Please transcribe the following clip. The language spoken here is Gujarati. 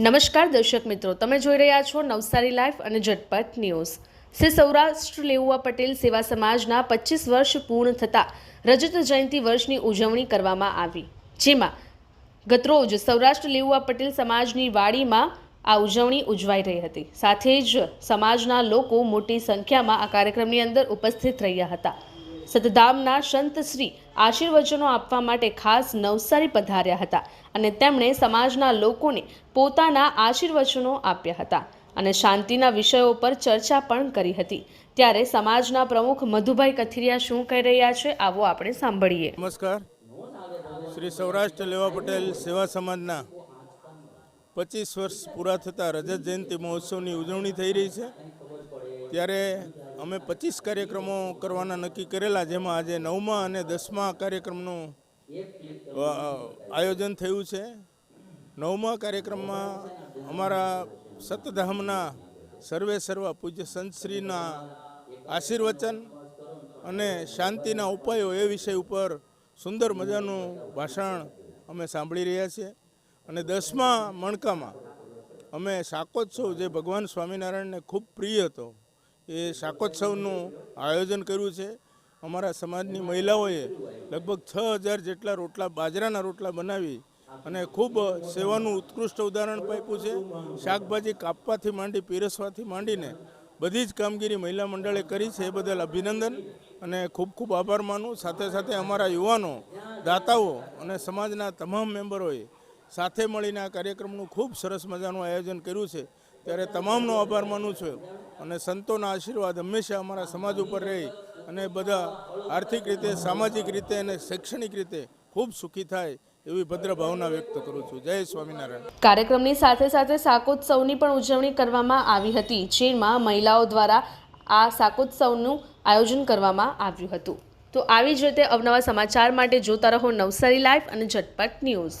નમસ્કાર દર્શક મિત્રો, તમે જોઈ રહ્યા છો નવસારી લાઈફ અને ઝટપટ ન્યૂઝ. શ્રી સૌરાષ્ટ્ર લેઉવા પટેલ સેવા સમાજના પચીસ વર્ષ પૂર્ણ થતાં રજત જયંતિ વર્ષની ઉજવણી કરવામાં આવી, જેમાં ગતરોજ સૌરાષ્ટ્ર લેઉવા પટેલ સમાજની વાડીમાં આ ઉજવણી ઉજવાઈ રહી હતી. સાથે જ સમાજના લોકો મોટી સંખ્યામાં આ કાર્યક્રમની અંદર ઉપસ્થિત રહ્યા હતા. સતધામના સંત શ્રી આશીર્વચનો આપવા માટે ખાસ નવસારી પધાર્યા હતા અને તેમણે સમાજના લોકોને પોતાના આશીર્વચનો આપ્યા હતા અને શાંતિના વિષયો પર ચર્ચા પણ કરી હતી. ત્યારે સમાજના પ્રમુખ મધુભાઈ કથિરિયા શું કહી રહ્યા છે, આવો આપણે સાંભળીએ. નમસ્કાર. શ્રી સૌરાષ્ટ્ર લેવા પટેલ સેવા સમાજના પચીસ વર્ષ પૂરા થતાં રજત જયંતિ મહોત્સવની ઉજવણી થઈ રહી છે. ત્યારે અમે પચીસ કાર્યક્રમો કરવાના નક્કી કરેલા, જેમાં આજે નવમા અને દસમા કાર્યક્રમનું આયોજન થયું છે. નવમા કાર્યક્રમમાં અમારા સતધામના સર્વે સર્વ પૂજ્ય સંતશ્રીના આશીર્વચન અને શાંતિના ઉપાયો એ વિષય ઉપર સુંદર મજાનું ભાષણ અમે સાંભળી રહ્યા છીએ. અને દસમા મણકામાં અમે શાકોત્સવ જે ભગવાન સ્વામિનારાયણને ખૂબ પ્રિય હતો એ શાકોત્સવનું આયોજન કર્યું છે. અમારા સમાજની મહિલાઓએ લગભગ છ હજાર જેટલા રોટલા, બાજરાના રોટલા બનાવી અને ખૂબ સેવાનું ઉત્કૃષ્ટ ઉદાહરણ પાપ્યું છે. શાકભાજી કાપવાથી માંડી, પીરસવાથી માંડીને બધી જ કામગીરી મહિલા મંડળે કરી છે. એ બદલ અભિનંદન અને ખૂબ ખૂબ આભાર માનું. સાથે સાથે અમારા યુવાનો, દાતાઓ અને સમાજના તમામ મેમ્બરોએ સાથે મળીને આ કાર્યક્રમનું ખૂબ સરસ મજાનું આયોજન કર્યું છે. ત્યારે તમામનો આભાર માનું છું. અને સંતોના આશીર્વાદ હંમેશા અમારા સમાજ ઉપર રહી અને બધા આર્થિક રીતે, સામાજિક રીતે અને શૈક્ષણિક રીતે ખૂબ સુખી થાય એવી ભદ્ર ભાવના વ્યક્ત કરું છું. જય સ્વામિનારાયણ. કાર્યક્રમની સાથે સાથે શાકોત્સવની પણ ઉજવણી કરવામાં આવી હતી, જેમાં મહિલાઓ દ્વારા આ શાકોત્સવનું આયોજન કરવામાં આવ્યું હતું. તો આવી જ રીતે અવનવા સમાચાર માટે જોતા રહો નવસારી લાઈવ અને ઝટપટ ન્યૂઝ.